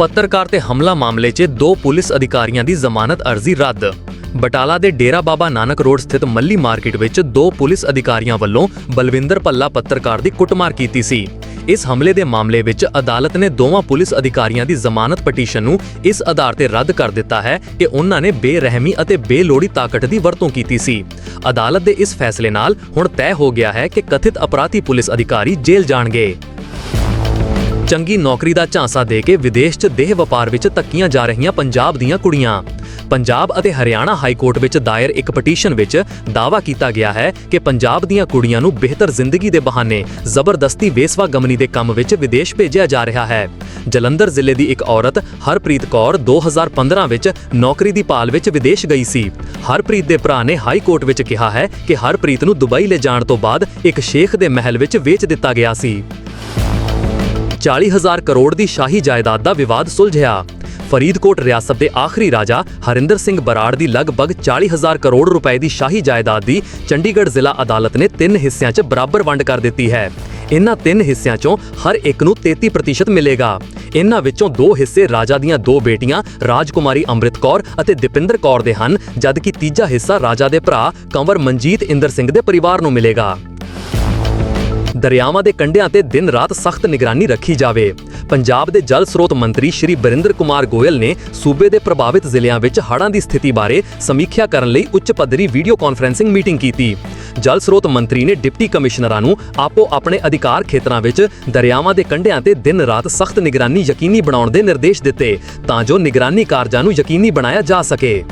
ਪੱਤਰਕਾਰ ਤੇ ਹਮਲਾ ਮਾਮਲੇ 'ਚ ਦੋ ਪੁਲਿਸ ਅਧਿਕਾਰੀਆਂ ਦੀ ਜ਼ਮਾਨਤ ਅਰਜ਼ੀ ਰੱਦ। ਬਟਾਲਾ ਦੇ ਡੇਰਾ ਬਾਬਾ ਨਾਨਕ ਰੋਡ ਸਥਿਤ ਮੱਲੀ ਮਾਰਕੀਟ ਵਿੱਚ ਦੋ ਪੁਲਿਸ ਅਧਿਕਾਰੀਆਂ ਵੱਲੋਂ ਬਲਵਿੰਦਰ ਪੱਲਾ ਪੱਤਰਕਾਰ ਦੀ ਕੁੱਟਮਾਰ ਕੀਤੀ ਸੀ। ਇਸ ਹਮਲੇ ਦੇ ਮਾਮਲੇ ਵਿੱਚ ਅਦਾਲਤ ਨੇ ਦੋਵਾਂ ਪੁਲਿਸ ਅਧਿਕਾਰੀਆਂ ਦੀ ਜ਼ਮਾਨਤ ਪਟੀਸ਼ਨ ਨੂੰ ਇਸ ਆਧਾਰ ਤੇ ਰੱਦ ਕਰ ਦਿੱਤਾ ਹੈ ਕਿ ਉਹਨਾਂ ਨੇ ਬੇਰਹਿਮੀ ਅਤੇ ਬੇਲੋੜੀ ਤਾਕਤ ਦੀ ਵਰਤੋਂ ਕੀਤੀ ਸੀ। ਅਦਾਲਤ ਦੇ ਇਸ ਫੈਸਲੇ ਨਾਲ ਹੁਣ ਤੈਅ ਹੋ ਗਿਆ ਹੈ ਕਿ ਕਥਿਤ ਅਪਰਾਧੀ ਪੁਲਿਸ ਅਧਿਕਾਰੀ ਜੇਲ੍ਹ ਜਾਣਗੇ। ਚੰਗੀ ਨੌਕਰੀ ਦਾ ਝਾਂਸਾ ਦੇ ਕੇ ਵਿਦੇਸ਼ 'ਚ ਦੇਹ ਵਪਾਰ ਵਿੱਚ ਧੱਕੀਆਂ ਜਾ ਰਹੀਆਂ ਪੰਜਾਬ ਦੀਆਂ ਕੁੜੀਆਂ। ਪੰਜਾਬ ਅਤੇ ਹਰਿਆਣਾ ਹਾਈ ਕੋਰਟ ਵਿੱਚ ਦਾਇਰ ਇੱਕ ਪਟੀਸ਼ਨ ਵਿੱਚ ਦਾਅਵਾ ਕੀਤਾ ਗਿਆ ਹੈ ਕਿ ਪੰਜਾਬ ਦੀਆਂ ਕੁੜੀਆਂ ਨੂੰ ਬਿਹਤਰ ਜ਼ਿੰਦਗੀ ਦੇ ਬਹਾਨੇ ਜ਼ਬਰਦਸਤੀ ਵੇਸਵਾ ਗਮਨੀ ਦੇ ਕੰਮ ਵਿੱਚ ਵਿਦੇਸ਼ ਭੇਜਿਆ ਜਾ ਰਿਹਾ ਹੈ। ਜਲੰਧਰ ਜ਼ਿਲ੍ਹੇ ਦੀ ਇੱਕ ਔਰਤ ਹਰਪ੍ਰੀਤ ਕੌਰ 2015 ਵਿੱਚ ਨੌਕਰੀ ਦੀ ਭਾਲ ਵਿੱਚ ਵਿਦੇਸ਼ ਗਈ ਸੀ। ਹਰਪ੍ਰੀਤ ਦੇ ਭਰਾ ਨੇ ਹਾਈ ਕੋਰਟ ਵਿੱਚ ਕਿਹਾ ਹੈ ਕਿ ਹਰਪ੍ਰੀਤ ਨੂੰ ਦੁਬਈ ਲੈ ਜਾਣ ਤੋਂ ਬਾਅਦ ਇੱਕ ਸ਼ੇਖ ਦੇ ਮਹਿਲ ਵਿੱਚ ਵੇਚ ਦਿੱਤਾ ਗਿਆ ਸੀ। 40000 ਕਰੋੜ ਦੀ ਸ਼ਾਹੀ ਜਾਇਦਾਦ ਦਾ ਵਿਵਾਦ ਸੁਲਝਿਆ। ਫਰੀਦਕੋਟ ਰਿਆਸਤ ਦੇ ਆਖਰੀ ਰਾਜਾ ਹਰਿੰਦਰ ਸਿੰਘ ਬਰਾੜ ਦੀ ਲਗਭਗ 40000 ਕਰੋੜ ਰੁਪਏ ਦੀ ਸ਼ਾਹੀ ਜਾਇਦਾਦ ਦੀ ਚੰਡੀਗੜ੍ਹ ਜ਼ਿਲ੍ਹਾ ਅਦਾਲਤ ਨੇ ਤਿੰਨ ਹਿੱਸਿਆਂ 'ਚ ਬਰਾਬਰ ਵੰਡ ਕਰ ਦਿੱਤੀ ਹੈ। ਇਨ੍ਹਾਂ ਤਿੰਨ ਹਿੱਸਿਆਂ 'ਚੋਂ ਹਰ ਇੱਕ ਨੂੰ 33% ਮਿਲੇਗਾ। ਇਨ੍ਹਾਂ ਵਿੱਚੋਂ ਦੋ ਹਿੱਸੇ ਰਾਜਾ ਦੀਆਂ ਦੋ ਬੇਟੀਆਂ ਰਾਜਕੁਮਾਰੀ ਅੰਮ੍ਰਿਤ ਕੌਰ ਅਤੇ ਦੀਪਿੰਦਰ ਕੌਰ ਦੇ ਹਨ, ਜਦਕਿ ਤੀਜਾ ਹਿੱਸਾ ਰਾਜਾ ਦੇ ਭਰਾ ਕੰਵਰ ਮਨਜੀਤ ਇੰਦਰ ਸਿੰਘ ਦੇ ਪਰਿਵਾਰ ਨੂੰ ਮਿਲੇਗਾ। ਦਰਿਆਵਾਂ ਦੇ ਕੰਢਿਆਂ ਤੇ ਦਿਨ ਰਾਤ ਸਖਤ ਨਿਗਰਾਨੀ ਰੱਖੀ ਜਾਵੇ। ਪੰਜਾਬ ਦੇ ਜਲ ਸਰੋਤ ਮੰਤਰੀ ਸ਼੍ਰੀ ਬਰਿੰਦਰ ਕੁਮਾਰ ਗੋਇਲ ਨੇ ਸੂਬੇ ਦੇ ਪ੍ਰਭਾਵਿਤ ਜ਼ਿਲ੍ਹਿਆਂ ਵਿੱਚ ਹੜ੍ਹਾਂ ਦੀ ਸਥਿਤੀ ਬਾਰੇ ਸਮੀਖਿਆ ਕਰਨ ਲਈ ਉੱਚ ਪੱਧਰੀ ਵੀਡੀਓ ਕਾਨਫਰੈਂਸਿੰਗ ਮੀਟਿੰਗ ਕੀਤੀ। ਜਲ ਸਰੋਤ ਮੰਤਰੀ ਨੇ ਡਿਪਟੀ ਕਮਿਸ਼ਨਰਾਂ ਨੂੰ ਆਪੋ ਆਪਣੇ ਅਧਿਕਾਰ ਖੇਤਰਾਂ ਵਿੱਚ ਦਰਿਆਵਾਂ ਦੇ ਕੰਢਿਆਂ ਤੇ ਦਿਨ ਰਾਤ ਸਖਤ ਨਿਗਰਾਨੀ ਯਕੀਨੀ ਬਣਾਉਣ ਦੇ ਨਿਰਦੇਸ਼ ਦਿੱਤੇ ਤਾਂ ਜੋ ਨਿਗਰਾਨੀ ਕਾਰਜਾਂ ਨੂੰ ਯਕੀਨੀ ਬਣਾਇਆ ਜਾ ਸਕੇ।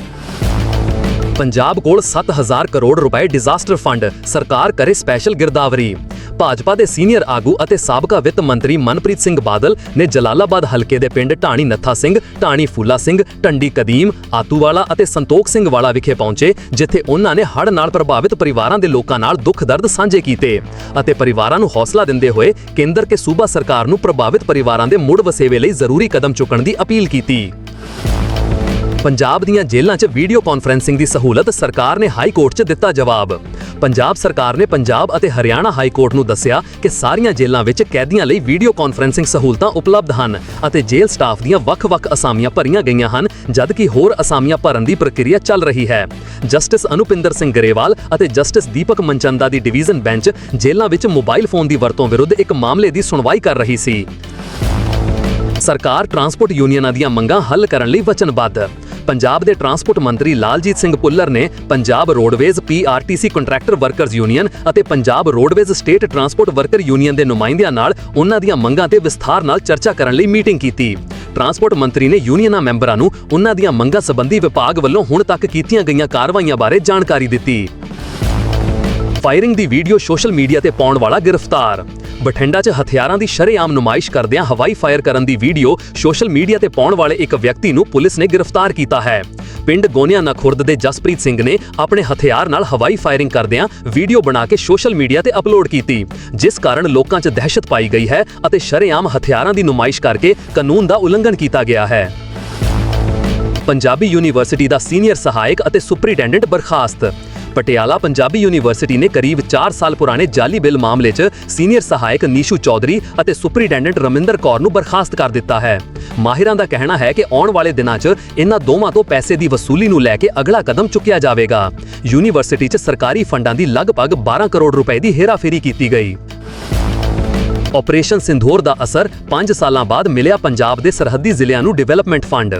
ਪੰਜਾਬ ਕੋਲ 7000 ਕਰੋੜ ਰੁਪਏ ਡਿਜ਼ਾਸਟਰ ਫੰਡ, ਸਰਕਾਰ ਕਰੇ ਸਪੈਸ਼ਲ ਗਿਰਦਾਵਰੀ। ਭਾਜਪਾ ਦੇ ਸੀਨੀਅਰ ਆਗੂ ਅਤੇ ਸਾਬਕਾ ਵਿੱਤ ਮੰਤਰੀ ਮਨਪ੍ਰੀਤ ਸਿੰਘ ਬਾਦਲ ਨੇ ਜਲਾਲਾਬਾਦ ਹਲਕੇ ਦੇ ਪਿੰਡ ਢਾਣੀ ਨੱਥਾ ਸਿੰਘ, ਢਾਣੀ ਫੂਲਾ ਸਿੰਘ ਟੰਡੀ ਕਦੀਮ, ਆਤੂਵਾਲਾ ਅਤੇ ਸੰਤੋਖ ਸਿੰਘ ਵਾਲਾ ਵਿਖੇ ਪਹੁੰਚੇ, ਜਿੱਥੇ ਉਹਨਾਂ ਨੇ ਹੜ੍ਹ ਨਾਲ ਪ੍ਰਭਾਵਿਤ ਪਰਿਵਾਰਾਂ ਦੇ ਲੋਕਾਂ ਨਾਲ ਦੁੱਖ ਦਰਦ ਸਾਂਝੇ ਕੀਤੇ ਅਤੇ ਪਰਿਵਾਰਾਂ ਨੂੰ ਹੌਸਲਾ ਦਿੰਦੇ ਹੋਏ ਕੇਂਦਰ ਕੇ ਸੂਬਾ ਸਰਕਾਰ ਨੂੰ ਪ੍ਰਭਾਵਿਤ ਪਰਿਵਾਰਾਂ ਦੇ ਮੁੜ ਵਸੇਵੇ ਲਈ ਜ਼ਰੂਰੀ ਕਦਮ ਚੁੱਕਣ ਦੀ ਅਪੀਲ ਕੀਤੀ। ਪੰਜਾਬ ਦੀਆਂ ਜੇਲ੍ਹਾਂ 'ਚ ਵੀਡੀਓ ਕਾਨਫਰੈਂਸਿੰਗ ਦੀ ਸਹੂਲਤ ਸਰਕਾਰ ਨੇ ਹਾਈ ਕੋਰਟ 'ਚ ਦਿੱਤਾ ਜਵਾਬ। ਪੰਜਾਬ ਸਰਕਾਰ ਨੇ ਪੰਜਾਬ ਅਤੇ ਹਰਿਆਣਾ ਹਾਈ ਕੋਰਟ ਨੂੰ ਦੱਸਿਆ ਕਿ ਸਾਰੀਆਂ ਜੇਲ੍ਹਾਂ ਵਿੱਚ ਕੈਦੀਆਂ ਲਈ ਵੀਡੀਓ ਕਾਨਫਰੈਂਸਿੰਗ ਸਹੂਲਤਾਂ ਉਪਲਬਧ ਹਨ ਅਤੇ ਜੇਲ੍ਹ ਸਟਾਫ ਦੀਆਂ ਵੱਖ-ਵੱਖ ਅਸਾਮੀਆਂ ਭਰੀਆਂ ਗਈਆਂ ਹਨ, ਜਦਕਿ ਹੋਰ ਅਸਾਮੀਆਂ ਭਰਨ ਦੀ ਪ੍ਰਕਿਰਿਆ ਚੱਲ ਰਹੀ ਹੈ। ਜਸਟਿਸ ਅਨੁਪਿੰਦਰ ਸਿੰਘ ਗਰੇਵਾਲ ਅਤੇ ਜਸਟਿਸ ਦੀਪਕ ਮਨਚੰਦਾ ਦੀ ਡਿਵੀਜ਼ਨ ਬੈਂਚ ਜੇਲ੍ਹਾਂ ਵਿੱਚ ਮੋਬਾਈਲ ਫੋਨ ਦੀ ਵਰਤੋਂ ਵਿਰੁੱਧ ਇੱਕ ਮਾਮਲੇ ਦੀ ਸੁਣਵਾਈ ਕਰ ਰਹੀ ਸੀ। ਸਰਕਾਰ ਟਰਾਂਸਪੋਰਟ ਯੂਨੀਅਨਾਂ ਦੀਆਂ ਮੰਗਾਂ ਹੱਲ ਕਰਨ ਲਈ ਵਚਨਬੱਧ। ਪੰਜਾਬ ਦੇ ਟਰਾਂਸਪੋਰਟ ਮੰਤਰੀ ਲਾਲਜੀਤ ਸਿੰਘ ਪੁੱਲਰ ਨੇ Punjab roadways PRTC contractor workers union ਅਤੇ Punjab roadways state transport worker union ਦੇ ਨੁਮਾਇੰਦਿਆਂ ਨਾਲ ਉਹਨਾਂ ਦੀਆਂ ਮੰਗਾਂ ਤੇ ਵਿਸਥਾਰ ਨਾਲ ਚਰਚਾ ਕਰਨ ਲਈ ਮੀਟਿੰਗ ਕੀਤੀ। ਟਰਾਂਸਪੋਰਟ ਮੰਤਰੀ ਨੇ ਯੂਨੀਅਨਾਂ ਮੈਂਬਰਾਂ ਨੂੰ ਉਹਨਾਂ ਦੀਆਂ ਮੰਗਾਂ ਸੰਬੰਧੀ ਵਿਭਾਗ ਵੱਲੋਂ ਹੁਣ ਤੱਕ ਕੀਤੀਆਂ ਗਈਆਂ ਕਾਰਵਾਈਆਂ ਬਾਰੇ ਜਾਣਕਾਰੀ ਦਿੱਤੀ। ਫਾਇਰਿੰਗ ਦੀ ਵੀਡੀਓ ਸੋਸ਼ਲ ਮੀਡੀਆ ਤੇ ਪਾਉਣ ਵਾਲਾ ਗ੍ਰਿਫਤਾਰ। ਬਠਿੰਡਾ 'ਚ ਹਥਿਆਰਾਂ ਦੀ ਸ਼ਰੇਆਮ ਨੁਮਾਇਸ਼ ਕਰਦਿਆਂ ਹਵਾਈ ਫਾਇਰ ਕਰਨ ਦੀ ਵੀਡੀਓ ਸੋਸ਼ਲ ਮੀਡੀਆ ਤੇ ਪਾਉਣ ਵਾਲੇ ਇੱਕ ਵਿਅਕਤੀ ਨੂੰ ਪੁਲਿਸ ਨੇ ਗ੍ਰਿਫਤਾਰ ਕੀਤਾ ਹੈ। ਪਿੰਡ ਗੋਨਿਆਣਾ ਖੁਰਦ ਦੇ ਜਸਪ੍ਰੀਤ ਸਿੰਘ ਨੇ ਆਪਣੇ ਹਥਿਆਰ ਨਾਲ ਹਵਾਈ ਫਾਇਰਿੰਗ ਕਰਦਿਆਂ ਵੀਡੀਓ ਬਣਾ ਕੇ ਸੋਸ਼ਲ ਮੀਡੀਆ ਤੇ ਅਪਲੋਡ ਕੀਤੀ, ਜਿਸ ਕਾਰਨ ਲੋਕਾਂ 'ਚ ਦਹਿਸ਼ਤ ਪਾਈ ਗਈ ਹੈ ਅਤੇ ਸ਼ਰੇਆਮ ਹਥਿਆਰਾਂ ਦੀ ਨੁਮਾਇਸ਼ ਕਰਕੇ ਕਾਨੂੰਨ ਦਾ ਉਲੰਘਣ ਕੀਤਾ ਗਿਆ ਹੈ। ਪੰਜਾਬੀ ਯੂਨੀਵਰਸਿਟੀ ਦਾ ਸੀਨੀਅਰ ਸਹਾਇਕ ਅਤੇ ਸੁਪਰੀਟੈਂਡੈਂਟ ਬਰਖਾਸਤ। ਪਟਿਆਲਾ ਪੰਜਾਬੀ ਯੂਨੀਵਰਸਿਟੀ ਨੇ ਕਰੀਬ 4 ਸਾਲ ਪੁਰਾਣੇ ਜਾਲੀ ਬਿੱਲ ਮਾਮਲੇ 'ਚ ਸੀਨੀਅਰ ਸਹਾਇਕ ਨੀਸ਼ੂ ਚੌਧਰੀ ਅਤੇ ਸੁਪਰੀਡੈਂਡੈਂਟ ਰਮਿੰਦਰ ਕੌਰ ਨੂੰ ਬਰਖਾਸਤ ਕਰ ਦਿੱਤਾ ਹੈ। ਮਾਹਿਰਾਂ ਦਾ ਕਹਿਣਾ ਹੈ ਕਿ ਆਉਣ ਵਾਲੇ ਦਿਨਾਂ 'ਚ ਇਹਨਾਂ ਦੋਵਾਂ ਤੋਂ ਪੈਸੇ ਦੀ ਵਸੂਲੀ ਨੂੰ ਲੈ ਕੇ ਅਗਲਾ ਕਦਮ ਚੁੱਕਿਆ ਜਾਵੇਗਾ। ਯੂਨੀਵਰਸਿਟੀ 'ਚ ਸਰਕਾਰੀ ਫੰਡਾਂ ਦੀ ਲਗਭਗ 12 ਕਰੋੜ ਰੁਪਏ ਦੀ ਹੇਰਾਫੇਰੀ ਕੀਤੀ ਗਈ। ਆਪਰੇਸ਼ਨ ਸਿੰਧੋਰ ਦਾ ਅਸਰ 5 ਸਾਲਾਂ ਬਾਅਦ ਮਿਲਿਆ ਪੰਜਾਬ ਦੇ ਸਰਹੱਦੀ ਜ਼ਿਲ੍ਹਿਆਂ ਨੂੰ ਡਿਵੈਲਪਮੈਂਟ ਫੰਡ।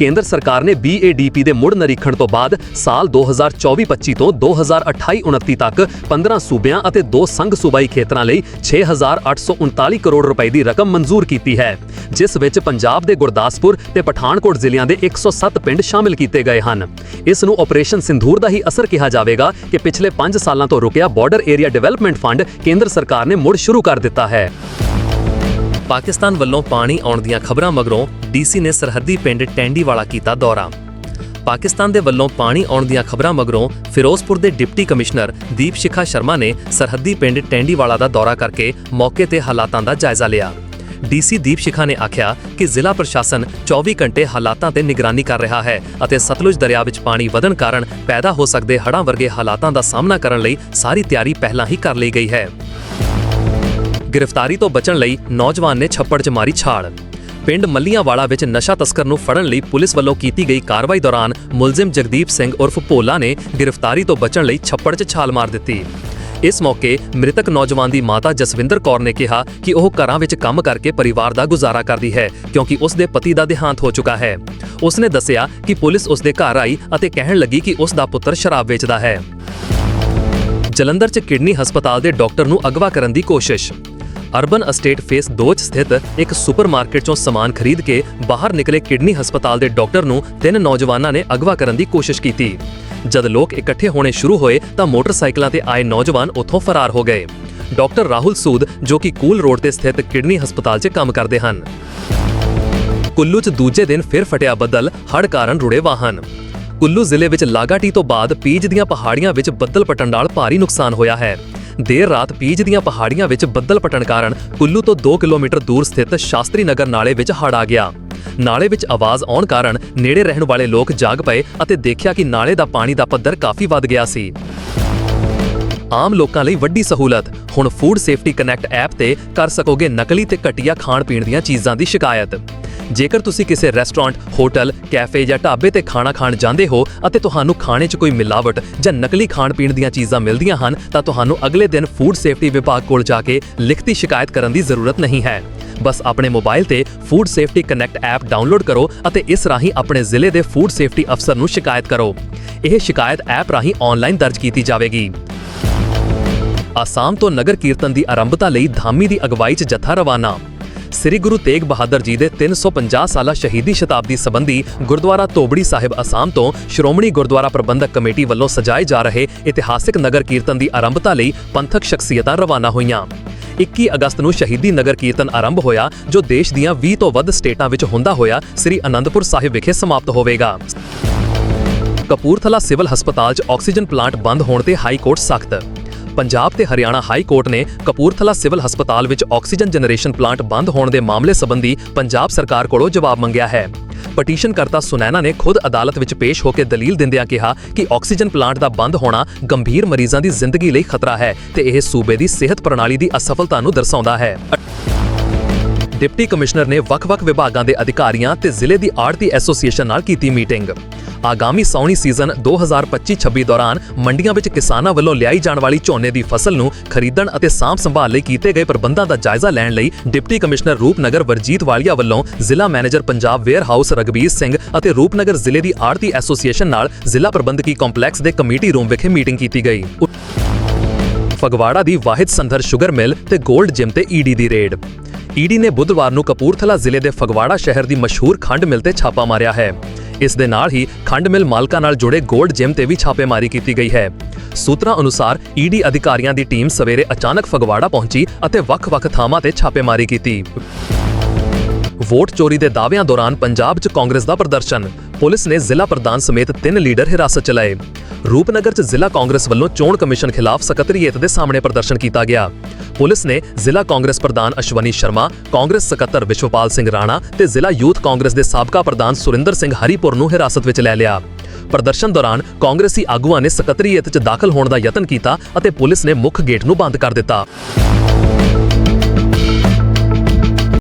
ਕੇਂਦਰ ਸਰਕਾਰ ਨੇ BADP ਦੇ ਮੁੜ ਨਿਰੀਖਣ ਤੋਂ ਬਾਅਦ ਸਾਲ 2024-25 ਤੋਂ 2028-29 ਤੱਕ 15 ਸੂਬਿਆਂ ਅਤੇ ਦੋ ਸੰਘ ਸੂਬਾਈ ਖੇਤਰਾਂ ਲਈ 6839 ਕਰੋੜ ਰੁਪਏ ਦੀ ਰਕਮ ਮਨਜ਼ੂਰ ਕੀਤੀ ਹੈ, ਜਿਸ ਵਿੱਚ ਪੰਜਾਬ ਦੇ ਗੁਰਦਾਸਪੁਰ ਤੇ ਪਠਾਨਕੋਟ ਜ਼ਿਲ੍ਹਿਆਂ ਦੇ 107 ਪਿੰਡ ਸ਼ਾਮਿਲ ਕੀਤੇ ਗਏ ਹਨ। ਇਸ ਨੂੰ ਆਪਰੇਸ਼ਨ ਸਿੰਧੂਰ ਦਾ ਹੀ ਅਸਰ ਕਿਹਾ ਜਾਵੇਗਾ ਕਿ ਪਿਛਲੇ 5 ਸਾਲਾਂ ਤੋਂ ਰੁਕਿਆ ਬਾਰਡਰ ਏਰੀਆ ਡਿਵੈਲਪਮੈਂਟ ਫੰਡ ਕੇਂਦਰ ਸਰਕਾਰ ਨੇ ਮੁੜ ਸ਼ੁਰੂ ਕਰ ਦਿੱਤਾ ਹੈ। ਪਾਕਿਸਤਾਨ ਵੱਲੋਂ ਪਾਣੀ ਆਉਣ ਦੀਆਂ ਖਬਰਾਂ ਮਗਰੋਂ ਡੀਸੀ ਨੇ ਸਰਹੱਦੀ ਪਿੰਡ ਟੈਂਡੀਵਾਲਾ ਕੀਤਾ ਦੌਰਾ। ਪਾਕਿਸਤਾਨ ਦੇ ਵੱਲੋਂ ਪਾਣੀ ਆਉਣ ਦੀਆਂ ਖਬਰਾਂ ਮਗਰੋਂ ਫਿਰੋਜ਼ਪੁਰ ਦੇ ਡਿਪਟੀ ਕਮਿਸ਼ਨਰ ਦੀਪ ਸ਼ਿਖਾ ਸ਼ਰਮਾ ਨੇ ਸਰਹੱਦੀ ਪਿੰਡ ਟੈਂਡੀਵਾਲਾ ਦਾ ਦੌਰਾ ਕਰਕੇ ਮੌਕੇ ਤੇ ਹਾਲਾਤਾਂ ਦਾ ਜਾਇਜ਼ਾ ਲਿਆ। ਡੀਸੀ ਦੀਪ ਸ਼ਿਖਾ ਨੇ ਆਖਿਆ ਕਿ ਜ਼ਿਲ੍ਹਾ ਪ੍ਰਸ਼ਾਸਨ 24 ਘੰਟੇ ਹਾਲਾਤਾਂ ਤੇ ਨਿਗਰਾਨੀ ਕਰ ਰਿਹਾ ਹੈ ਅਤੇ ਸਤਲੁਜ ਦਰਿਆ ਵਿੱਚ ਪਾਣੀ ਵਧਣ ਕਾਰਨ ਪੈਦਾ ਹੋ ਸਕਦੇ ਹੜ੍ਹਾਂ ਵਰਗੇ ਹਾਲਾਤਾਂ ਦਾ ਸਾਹਮਣਾ ਕਰਨ ਲਈ ਸਾਰੀ ਤਿਆਰੀ ਪਹਿਲਾਂ ਹੀ ਕਰ ਲਈ ਗਈ ਹੈ। ਗ੍ਰਿਫਤਾਰੀ ਤੋਂ ਬਚਣ ਲਈ ਨੌਜਵਾਨ ਨੇ ਛੱਪੜ 'ਚ ਮਾਰੀ ਛਾਲ। ਪਿੰਡ ਮੱਲੀਆਂਵਾਲਾ ਵਿੱਚ ਨਸ਼ਾ ਤਸਕਰ ਨੂੰ ਫੜਨ ਲਈ ਪੁਲਿਸ ਵੱਲੋਂ ਕੀਤੀ ਗਈ ਕਾਰਵਾਈ ਦੌਰਾਨ ਮੁਲਜ਼ਮ ਜਗਦੀਪ ਸਿੰਘ ਉਰਫ ਭੋਲਾ ਨੇ ਗ੍ਰਿਫਤਾਰੀ ਤੋਂ ਬਚਣ ਲਈ ਛੱਪੜ 'ਚ ਛਾਲ ਮਾਰ ਦਿੱਤੀ। ਇਸ ਮੌਕੇ ਮ੍ਰਿਤਕ ਨੌਜਵਾਨ ਦੀ ਮਾਤਾ ਜਸਵਿੰਦਰ ਕੌਰ ਨੇ ਕਿਹਾ ਕਿ ਉਹ ਘਰਾਂ ਵਿੱਚ ਕੰਮ ਕਰਕੇ ਪਰਿਵਾਰ ਦਾ ਗੁਜ਼ਾਰਾ ਕਰਦੀ ਹੈ, ਕਿਉਂਕਿ ਉਸ ਦੇ ਪਤੀ ਦਾ ਦੇਹਾਂਤ ਹੋ ਚੁੱਕਾ ਹੈ। ਉਸ ਨੇ ਦੱਸਿਆ ਕਿ ਪੁਲਿਸ ਉਸ ਦੇ ਘਰ ਆਈ ਅਤੇ ਕਹਿਣ ਲੱਗੀ ਕਿ ਉਸ ਦਾ ਪੁੱਤਰ ਸ਼ਰਾਬ ਵੇਚਦਾ ਹੈ। ਜਲੰਧਰ 'ਚ ਕਿਡਨੀ ਹਸਪਤਾਲ ਦੇ ਡਾਕਟਰ ਨੂੰ ਅਗਵਾ ਕਰਨ ਦੀ ਕੋਸ਼ਿਸ਼। ਅਰਬਨ ਅਸਟੇਟ ਫੇਸ 2 'ਚ ਸਥਿਤ ਇੱਕ ਸੁਪਰਮਾਰਕਟ 'ਚੋਂ ਸਮਾਨ ਖਰੀਦ ਕੇ ਬਾਹਰ ਨਿਕਲੇ ਕਿਡਨੀ ਹਸਪਤਾਲ ਦੇ ਡਾਕਟਰ ਨੂੰ ਤਿੰਨ ਨੌਜਵਾਨਾਂ ਨੇ ਅਗਵਾ ਕਰਨ ਦੀ ਕੋਸ਼ਿਸ਼ ਕੀਤੀ। ਜਦ ਲੋਕ ਇਕੱਠੇ ਹੋਣੇ ਸ਼ੁਰੂ ਹੋਏ ਤਾਂ ਮੋਟਰਸਾਈਕਲਾਂ ਤੇ ਆਏ ਨੌਜਵਾਨ ਉੱਥੋਂ ਫਰਾਰ ਹੋ ਗਏ। ਡਾਕਟਰ ਰਾਹੁਲ ਸੂਦ, ਜੋ ਕਿ ਕੂਲ ਰੋਡ ਤੇ ਸਥਿਤ ਕਿਡਨੀ ਹਸਪਤਾਲ 'ਚ ਕੰਮ ਕਰਦੇ ਹਨ। ਕੁੱਲੂ 'ਚ ਦੂਜੇ ਦਿਨ ਫਿਰ ਫਟਿਆ ਬੱਦਲ ਹੜ ਕਾਰਨ ਰੁੜੇ ਵਾਹਨ। ਕੁੱਲੂ ਜ਼ਿਲ੍ਹੇ ਵਿੱਚ ਲਾਗਾਟੀ ਤੋਂ ਬਾਅਦ ਪੀਜ ਦੀਆਂ ਪਹਾੜੀਆਂ ਵਿੱਚ ਬੱਦਲ ਪਟਣ ਨਾਲ ਭਾਰੀ ਨੁਕਸਾਨ ਹੋਇਆ ਹੈ। ਦੇਰ ਰਾਤ ਪੀਜ ਦੀਆਂ ਪਹਾੜੀਆਂ ਵਿੱਚ ਬੱਦਲ ਪਟਣ ਕਾਰਨ ਕੁੱਲੂ ਤੋਂ 2 ਕਿਲੋਮੀਟਰ ਦੂਰ ਸਥਿਤ ਸ਼ਾਸਤਰੀ ਨਗਰ ਨਾਲੇ ਵਿੱਚ ਹੜ੍ਹ ਆ ਗਿਆ। ਨਾਲੇ ਵਿੱਚ ਆਵਾਜ਼ ਆਉਣ ਕਾਰਨ ਨੇੜੇ ਰਹਿਣ ਵਾਲੇ ਲੋਕ ਜਾਗ ਪਏ ਅਤੇ ਦੇਖਿਆ ਕਿ ਨਾਲੇ ਦਾ ਪਾਣੀ ਦਾ ਪੱਧਰ ਕਾਫੀ ਵੱਧ ਗਿਆ ਸੀ। ਆਮ ਲੋਕਾਂ ਲਈ ਵੱਡੀ ਸਹੂਲਤ। ਹੁਣ ਫੂਡ ਸੇਫਟੀ ਕਨੈਕਟ ਐਪ ਤੇ ਕਰ ਸਕੋਗੇ ਨਕਲੀ ਤੇ ਘਟੀਆ ਖਾਣ ਪੀਣ ਦੀਆਂ ਚੀਜ਼ਾਂ ਦੀ ਸ਼ਿਕਾਇਤ। ਜੇਕਰ ਤੁਸੀਂ ਕਿਸੇ ਰੈਸਟੋਰੈਂਟ, ਹੋਟਲ, ਕੈਫੇ ਜਾਂ ਢਾਬੇ ਤੇ ਖਾਣਾ ਖਾਣ ਜਾਂਦੇ ਹੋ ਅਤੇ ਤੁਹਾਨੂੰ ਖਾਣੇ 'ਚ ਕੋਈ ਮਿਲਾਵਟ ਜਾਂ ਨਕਲੀ ਖਾਣ ਪੀਣ ਦੀਆਂ ਚੀਜ਼ਾਂ ਮਿਲਦੀਆਂ ਹਨ ਤਾਂ ਤੁਹਾਨੂੰ ਅਗਲੇ ਦਿਨ ਫੂਡ ਸੇਫਟੀ ਵਿਭਾਗ ਕੋਲ ਜਾ ਕੇ ਲਿਖਤੀ ਸ਼ਿਕਾਇਤ ਕਰਨ ਦੀ ਜ਼ਰੂਰਤ ਨਹੀਂ ਹੈ। ਬਸ ਆਪਣੇ ਮੋਬਾਈਲ ਤੇ food safety connect app download ਕਰੋ ਅਤੇ ਇਸ ਰਾਹੀਂ ਆਪਣੇ ਜ਼ਿਲ੍ਹੇ ਦੇ ਫੂਡ ਸੇਫਟੀ ਅਫਸਰ ਨੂੰ ਸ਼ਿਕਾਇਤ ਕਰੋ। ਇਹ ਸ਼ਿਕਾਇਤ ਐਪ ਰਾਹੀਂ ਆਨਲਾਈਨ ਦਰਜ ਕੀਤੀ ਜਾਵੇਗੀ। ਆਸਾਮ ਤੋਂ ਨਗਰ ਕੀਰਤਨ ਦੀ ਆਰੰਭਤਾ ਲਈ ਧਾਮੀ ਦੀ ਅਗਵਾਈ 'ਚ ਜਥਾ ਰਵਾਨਾ। ਸ੍ਰੀ ਗੁਰੂ ਤੇਗ ਬਹਾਦਰ ਜੀ ਦੇ 350 ਸਾਲਾ ਸ਼ਹੀਦੀ ਸ਼ਤਾਬਦੀ ਸੰਬੰਧੀ ਗੁਰਦੁਆਰਾ ਤੋਬੜੀ ਸਾਹਿਬ ਅਸਾਮ ਤੋਂ ਸ਼੍ਰੋਮਣੀ ਗੁਰਦੁਆਰਾ ਪ੍ਰਬੰਧਕ ਕਮੇਟੀ ਵੱਲੋਂ ਸਜਾਏ ਜਾ ਰਹੇ ਇਤਿਹਾਸਿਕ ਨਗਰ ਕੀਰਤਨ ਦੀ ਆਰੰਭਤਾ ਲਈ ਪੰਥਕ ਸ਼ਖਸੀਅਤਾਂ ਰਵਾਨਾ ਹੋਈਆਂ। 21 ਅਗਸਤ ਨੂੰ ਸ਼ਹੀਦੀ ਨਗਰ ਕੀਰਤਨ ਆਰੰਭ ਹੋਇਆ, ਜੋ ਦੇਸ਼ ਦੀਆਂ 20 ਤੋਂ ਵੱਧ ਸਟੇਟਾਂ ਵਿੱਚ ਹੁੰਦਾ ਹੋਇਆ ਸ੍ਰੀ ਅਨੰਦਪੁਰ ਸਾਹਿਬ ਵਿਖੇ ਸਮਾਪਤ ਹੋਵੇਗਾ। ਕਪੂਰਥਲਾ ਸਿਵਲ ਹਸਪਤਾਲ 'ਚ ਆਕਸੀਜਨ ਪਲਾਂਟ ਬੰਦ ਹੋਣ ਤੇ ਹਾਈ ਕੋਰਟ ਸਖਤ ਪੰਜਾਬ ਤੇ ਹਰਿਆਣਾ ਹਾਈ ਕੋਰਟ ਨੇ ਕਪੂਰਥਲਾ ਸਿਵਲ ਹਸਪਤਾਲ ਵਿੱਚ ਆਕਸੀਜਨ ਜਨਰੇਸ਼ਨ ਪਲਾਂਟ ਬੰਦ ਹੋਣ ਦੇ ਮਾਮਲੇ ਸੰਬੰਧੀ ਪੰਜਾਬ ਸਰਕਾਰ ਕੋਲੋਂ ਜਵਾਬ ਮੰਗਿਆ ਹੈ। ਪਟੀਸ਼ਨਕਰਤਾ ਸੁਨੈਨਾ ਨੇ ਖੁਦ ਅਦਾਲਤ ਵਿੱਚ ਪੇਸ਼ ਹੋ ਕੇ ਦਲੀਲ ਦਿੰਦਿਆਂ ਕਿਹਾ ਕਿ ਆਕਸੀਜਨ ਪਲਾਂਟ ਦਾ ਬੰਦ ਹੋਣਾ ਗੰਭੀਰ ਮਰੀਜ਼ਾਂ ਦੀ ਜ਼ਿੰਦਗੀ ਲਈ ਖਤਰਾ ਹੈ ਤੇ ਇਹ ਸੂਬੇ ਦੀ ਸਿਹਤ ਪ੍ਰਣਾਲੀ ਦੀ ਅਸਫਲਤਾ ਨੂੰ ਦਰਸਾਉਂਦਾ ਹੈ। ਡਿਪਟੀ ਕਮਿਸ਼ਨਰ ਨੇ ਵੱਖ-ਵੱਖ ਵਿਭਾਗਾਂ ਦੇ ਅਧਿਕਾਰੀਆਂ ਤੇ ਜ਼ਿਲ੍ਹੇ ਦੀ ਆੜਤੀ ਐਸੋਸੀਏਸ਼ਨ ਨਾਲ ਕੀਤੀ ਮੀਟਿੰਗ। ਆਗਾਮੀ ਸੌਣੀ ਸੀਜ਼ਨ 2025-26 ਦੌਰਾਨ ਮੰਡੀਆਂ ਵਿੱਚ ਕਿਸਾਨਾਂ ਵੱਲੋਂ ਲਿਆਈ ਜਾਣ ਵਾਲੀ ਝੋਨੇ ਦੀ ਫਸਲ ਨੂੰ ਖਰੀਦਣ ਅਤੇ ਸਾਂਭ ਸੰਭਾਲ ਲਈ ਕੀਤੇ ਗਏ ਪ੍ਰਬੰਧਾਂ ਦਾ ਜਾਇਜ਼ਾ ਲੈਣ ਲਈ ਡਿਪਟੀ ਕਮਿਸ਼ਨਰ ਰੂਪਨਗਰ ਵਰਜੀਤ ਵਾਲੀਆ ਵੱਲੋਂ ਜ਼ਿਲ੍ਹਾ manager Punjab warehouse Ragbir Singh ਅਤੇ ਰੂਪਨਗਰ ਜ਼ਿਲ੍ਹੇ ਦੀ ਆੜਤੀ ਐਸੋਸੀਏਸ਼ਨ ਨਾਲ ਜ਼ਿਲ੍ਹਾ ਪ੍ਰਬੰਧਕੀ ਕੰਪਲੈਕਸ ਦੇ ਕਮੇਟੀ ਰੂਮ ਵਿਖੇ ਮੀਟਿੰਗ ਕੀਤੀ ਗਈ। ਫਗਵਾੜਾ ਦੀ ਵਾਹਿਦ ਸੰਧਰ ਸ਼ੂਗਰ ਮਿਲ ਤੇ 골ਡ ਜਿਮ ਤੇ ਈਡੀ ਦੀ ਰੇਡ। ਈਡੀ ਨੇ ਬੁੱਧਵਾਰ ਨੂੰ ਕਪੂਰਥਲਾ ਜ਼ਿਲ੍ਹੇ ਦੇ ਫਗਵਾੜਾ ਸ਼ਹਿਰ ਦੀ ਮਸ਼ਹੂਰ ਖੰਡ ਮਿਲ ਤੇ ਛਾਪਾ ਮਾਰਿਆ ਹੈ। ਇਸ ਦੇ ਨਾਲ ਹੀ ਖੰਡ ਮਿਲ ਮਾਲਕਾਂ ਨਾਲ ਜੁੜੇ ਗੋਲਡ ਜਿਮ ਤੇ ਵੀ ਛਾਪੇਮਾਰੀ ਕੀਤੀ ਗਈ ਹੈ। ਸੂਤਰਾਂ ਅਨੁਸਾਰ ਈਡੀ ਅਧਿਕਾਰੀਆਂ ਦੀ ਟੀਮ ਸਵੇਰੇ ਅਚਾਨਕ ਫਗਵਾੜਾ ਪਹੁੰਚੀ ਅਤੇ ਵੱਖ-ਵੱਖ ਥਾਵਾਂ ਤੇ ਛਾਪੇਮਾਰੀ ਕੀਤੀ। ਵੋਟ ਚੋਰੀ ਦੇ ਦਾਅਵਿਆਂ ਦੌਰਾਨ ਪੰਜਾਬ 'ਚ ਕਾਂਗਰਸ ਦਾ ਪ੍ਰਦਰਸ਼ਨ ਪੁਲਿਸ ਨੇ ਜ਼ਿਲ੍ਹਾ ਪ੍ਰਧਾਨ ਸਮੇਤ ਤਿੰਨ ਲੀਡਰ ਹਿਰਾਸਤ 'ਚ ਲਏ। ਰੂਪਨਗਰ 'ਚ ਜ਼ਿਲ੍ਹਾ ਕਾਂਗਰਸ ਵੱਲੋਂ ਚੋਣ ਕਮਿਸ਼ਨ ਖਿਲਾਫ ਸਕੱਤਰੀਏਤ ਦੇ ਸਾਹਮਣੇ ਪ੍ਰਦਰਸ਼ਨ ਕੀਤਾ ਗਿਆ। ਪੁਲਿਸ ਨੇ ਜ਼ਿਲ੍ਹਾ ਕਾਂਗਰਸ ਪ੍ਰਧਾਨ ਅਸ਼ਵਨੀ ਸ਼ਰਮਾ, ਕਾਂਗਰਸ ਸਕੱਤਰ ਵਿਸ਼ਵਪਾਲ ਸਿੰਘ ਰਾਣਾ ਤੇ ਜ਼ਿਲ੍ਹਾ ਯੂਥ ਕਾਂਗਰਸ ਦੇ ਸਾਬਕਾ ਪ੍ਰਧਾਨ ਸੁਰਿੰਦਰ ਸਿੰਘ ਹਰੀਪੁਰ ਨੂੰ ਹਿਰਾਸਤ ਵਿੱਚ ਲੈ ਲਿਆ। ਪ੍ਰਦਰਸ਼ਨ ਦੌਰਾਨ ਕਾਂਗਰਸੀ ਆਗੂਆਂ ਨੇ ਸਕੱਤਰੀਏਤ 'ਚ ਦਾਖਲ ਹੋਣ ਦਾ ਯਤਨ ਕੀਤਾ ਅਤੇ ਪੁਲਿਸ ਨੇ ਮੁੱਖ ਗੇਟ ਨੂੰ ਬੰਦ ਕਰ ਦਿੱਤਾ।